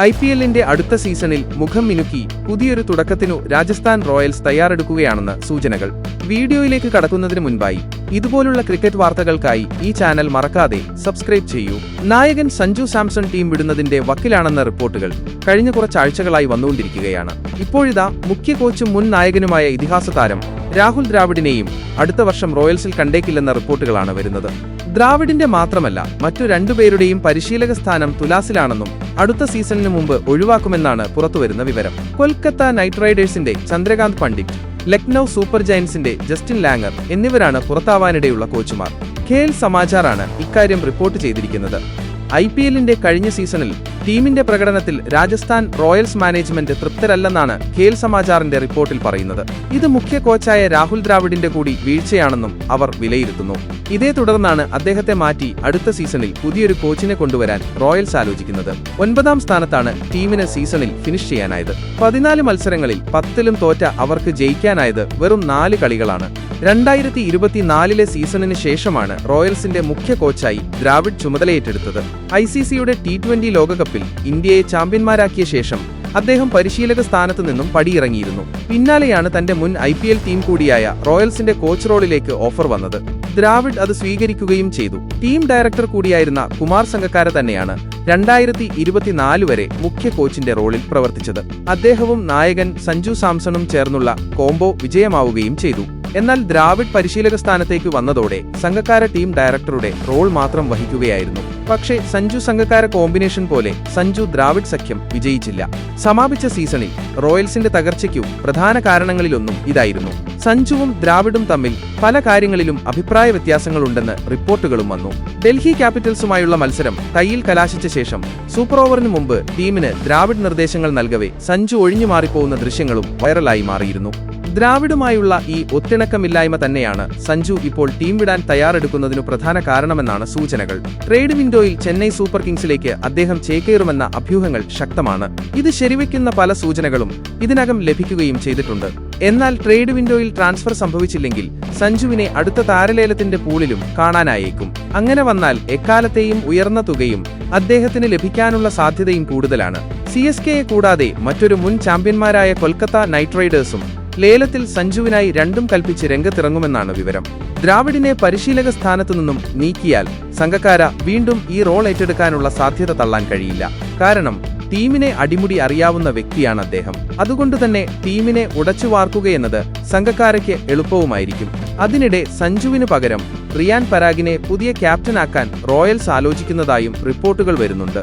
I P എല്ലിന്റെ അടുത്ത സീസണിൽ മുഖം മിനുക്കി പുതിയൊരു തുടക്കത്തിനു രാജസ്ഥാൻ റോയൽസ് തയ്യാറെടുക്കുകയാണെന്ന് സൂചനകൾ. വീഡിയോയിലേക്ക് കടക്കുന്നതിന് മുൻപായി ഇതുപോലുള്ള ക്രിക്കറ്റ് വാർത്തകൾക്കായി ഈ ചാനൽ മറക്കാതെ സബ്സ്ക്രൈബ് ചെയ്യൂ. നായകൻ സഞ്ജു സാംസൺ ടീം വിടുന്നതിന്റെ വക്കിലാണെന്ന റിപ്പോർട്ടുകൾ കഴിഞ്ഞ കുറച്ചാഴ്ചകളായി വന്നുകൊണ്ടിരിക്കുകയാണ്. ഇപ്പോഴിതാ മുഖ്യ കോച്ചും മുൻ നായകനുമായ ഇതിഹാസ താരം രാഹുൽ ദ്രാവിഡിനെയും അടുത്ത വർഷം റോയൽസിൽ കണ്ടേക്കില്ലെന്ന റിപ്പോർട്ടുകളാണ് വരുന്നത്. ദ്രാവിഡിന്റെ മാത്രമല്ല മറ്റു രണ്ടുപേരുടെയും പരിശീലക സ്ഥാനം തുലാസിലാണെന്നും അടുത്ത സീസണിന് മുമ്പ് ഒഴിവാക്കുമെന്നാണ് പുറത്തുവരുന്ന വിവരം. കൊൽക്കത്ത നൈറ്റ് റൈഡേഴ്സിന്റെ ചന്ദ്രകാന്ത് പണ്ഡിറ്റ് ലക്നൗ സൂപ്പർ ജയൻസിന്റെ ജസ്റ്റിൻ ലാംഗർ എന്നിവരാണ് പുറത്താവാനിടയുള്ള കോച്ചുമാർ. ഖേൽ സമാചാറാണ് ഇക്കാര്യം റിപ്പോർട്ട് ചെയ്തിരിക്കുന്നത്. ഐ കഴിഞ്ഞ സീസണിൽ ടീമിന്റെ പ്രകടനത്തിൽ രാജസ്ഥാൻ റോയൽസ് മാനേജ്മെന്റ് തൃപ്തരല്ലെന്നാണ് ഖേൽ സമാചാറിന്റെ റിപ്പോർട്ടിൽ പറയുന്നത്. ഇത് മുഖ്യ കോച്ചായ രാഹുൽ ദ്രാവിഡിന്റെ കൂടി വീഴ്ചയാണെന്നും അവർ വിലയിരുത്തുന്നു. ഇതേ തുടർന്നാണ് അദ്ദേഹത്തെ മാറ്റി അടുത്ത സീസണിൽ പുതിയൊരു കോച്ചിനെ കൊണ്ടുവരാൻ റോയൽസ് ആലോചിക്കുന്നത്. ഒൻപതാം സ്ഥാനത്താണ് ടീമിന് സീസണിൽ ഫിനിഷ് ചെയ്യാനായത്. പതിനാല് മത്സരങ്ങളിൽ പത്തിലും തോറ്റ അവർക്ക് ജയിക്കാനായത് വെറും നാല് കളികളാണ്. രണ്ടായിരത്തി ഇരുപത്തിനാലിലെ സീസണിന് ശേഷമാണ് റോയൽസിന്റെ മുഖ്യ കോച്ചായി ദ്രാവിഡ് ചുമതലയേറ്റെടുത്തത്. ഐ സി സിയുടെ ടി ട്വന്റി ലോകകപ്പിൽ ഇന്ത്യയെ ചാമ്പ്യന്മാരാക്കിയ ശേഷം അദ്ദേഹം പരിശീലക സ്ഥാനത്ത് നിന്നും പടിയിറങ്ങിയിരുന്നു. പിന്നാലെയാണ് തന്റെ മുൻ ഐ ടീം കൂടിയായ റോയൽസിന്റെ കോച്ച് റോളിലേക്ക് ഓഫർ വന്നത്. ദ്രാവിഡ് അത് സ്വീകരിക്കുകയും ചെയ്തു. ടീം ഡയറക്ടർ കൂടിയായിരുന്ന കുമാർ സംഘക്കാര തന്നെയാണ് രണ്ടായിരത്തി ഇരുപത്തിനാല് വരെ മുഖ്യ കോച്ചിന്റെ റോളിൽ പ്രവർത്തിച്ചത്. അദ്ദേഹവും നായകൻ സഞ്ജു സാംസണും ചേർന്നുള്ള കോംബോ വിജയമാവുകയും ചെയ്തു. എന്നാൽ ദ്രാവിഡ് പരിശീലക സ്ഥാനത്തേക്ക് വന്നതോടെ സംഘക്കാര ടീം ഡയറക്ടറുടെ റോൾ മാത്രം വഹിക്കുകയായിരുന്നു. പക്ഷേ സഞ്ജു സംഘക്കാര കോമ്പിനേഷൻ പോലെ സഞ്ജു ദ്രാവിഡ് സഖ്യം വിജയിച്ചില്ല. സമാപിച്ച സീസണിൽ റോയൽസിന്റെ തകർച്ചയ്ക്കു പ്രധാന കാരണങ്ങളിലൊന്നും ഇതായിരുന്നു. സഞ്ജുവും ദ്രാവിഡും തമ്മിൽ പല കാര്യങ്ങളിലും അഭിപ്രായ വ്യത്യാസങ്ങളുണ്ടെന്ന് റിപ്പോർട്ടുകളും വന്നു. ഡൽഹി ക്യാപിറ്റൽസുമായുള്ള മത്സരം കയ്യിൽ കലാശിച്ച ശേഷം സൂപ്പർ ഓവറിന് മുമ്പ് ടീമിന് ദ്രാവിഡ് നിർദ്ദേശങ്ങൾ നൽകവേ സഞ്ജു ഒഴിഞ്ഞു മാറിപ്പോകുന്ന ദൃശ്യങ്ങളും വൈറലായി മാറിയിരുന്നു. ദ്രാവിഡുമായുള്ള ഈ ഒത്തിണക്കമില്ലായ്മ തന്നെയാണ് സഞ്ജു ഇപ്പോൾ ടീം വിടാൻ തയ്യാറെടുക്കുന്നതിനു പ്രധാന കാരണമെന്നാണ് സൂചനകൾ. ട്രേഡ് വിൻഡോയിൽ ചെന്നൈ സൂപ്പർ കിങ്സിലേക്ക് അദ്ദേഹം ചേക്കേറുമെന്ന അഭ്യൂഹങ്ങൾ ശക്തമാണ്. ഇത് ശരിവയ്ക്കുന്ന പല സൂചനകളും ഇതിനകം ലഭിക്കുകയും ചെയ്തിട്ടുണ്ട്. എന്നാൽ ട്രേഡ് വിൻഡോയിൽ ട്രാൻസ്ഫർ സംഭവിച്ചില്ലെങ്കിൽ സഞ്ജുവിനെ അടുത്ത താരലേലത്തിന്റെ പൂളിലും കാണാനായേക്കും. അങ്ങനെ വന്നാൽ എക്കാലത്തെയും ഉയർന്ന തുകയും അദ്ദേഹത്തിന് ലഭിക്കാനുള്ള സാധ്യതയും കൂടുതലാണ്. സി എസ് കെയെ കൂടാതെ മറ്റൊരു മുൻ ചാമ്പ്യന്മാരായ കൊൽക്കത്ത നൈറ്റ് റൈഡേഴ്സും ലേലത്തിൽ സഞ്ജുവിനായി രണ്ടും കൽപ്പിച്ച് രംഗത്തിറങ്ങുമെന്നാണ് വിവരം. ദ്രാവിഡിനെ പരിശീലക സ്ഥാനത്തു നിന്നും നീക്കിയാൽ സംഘക്കാര വീണ്ടും ഈ റോൾ ഏറ്റെടുക്കാനുള്ള സാധ്യത തള്ളാൻ കഴിയില്ല. കാരണം ടീമിനെ അടിമുടി അറിയാവുന്ന വ്യക്തിയാണ് അദ്ദേഹം. അതുകൊണ്ടുതന്നെ ടീമിനെ ഉടച്ചു വാർക്കുകയെന്നത് സംഘക്കാരയ്ക്ക് എളുപ്പവുമായിരിക്കും. അതിനിടെ സഞ്ജുവിന് പകരം റിയാൻ പരാഗിനെ പുതിയ ക്യാപ്റ്റനാക്കാൻ റോയൽസ് ആലോചിക്കുന്നതായും റിപ്പോർട്ടുകൾ വരുന്നുണ്ട്.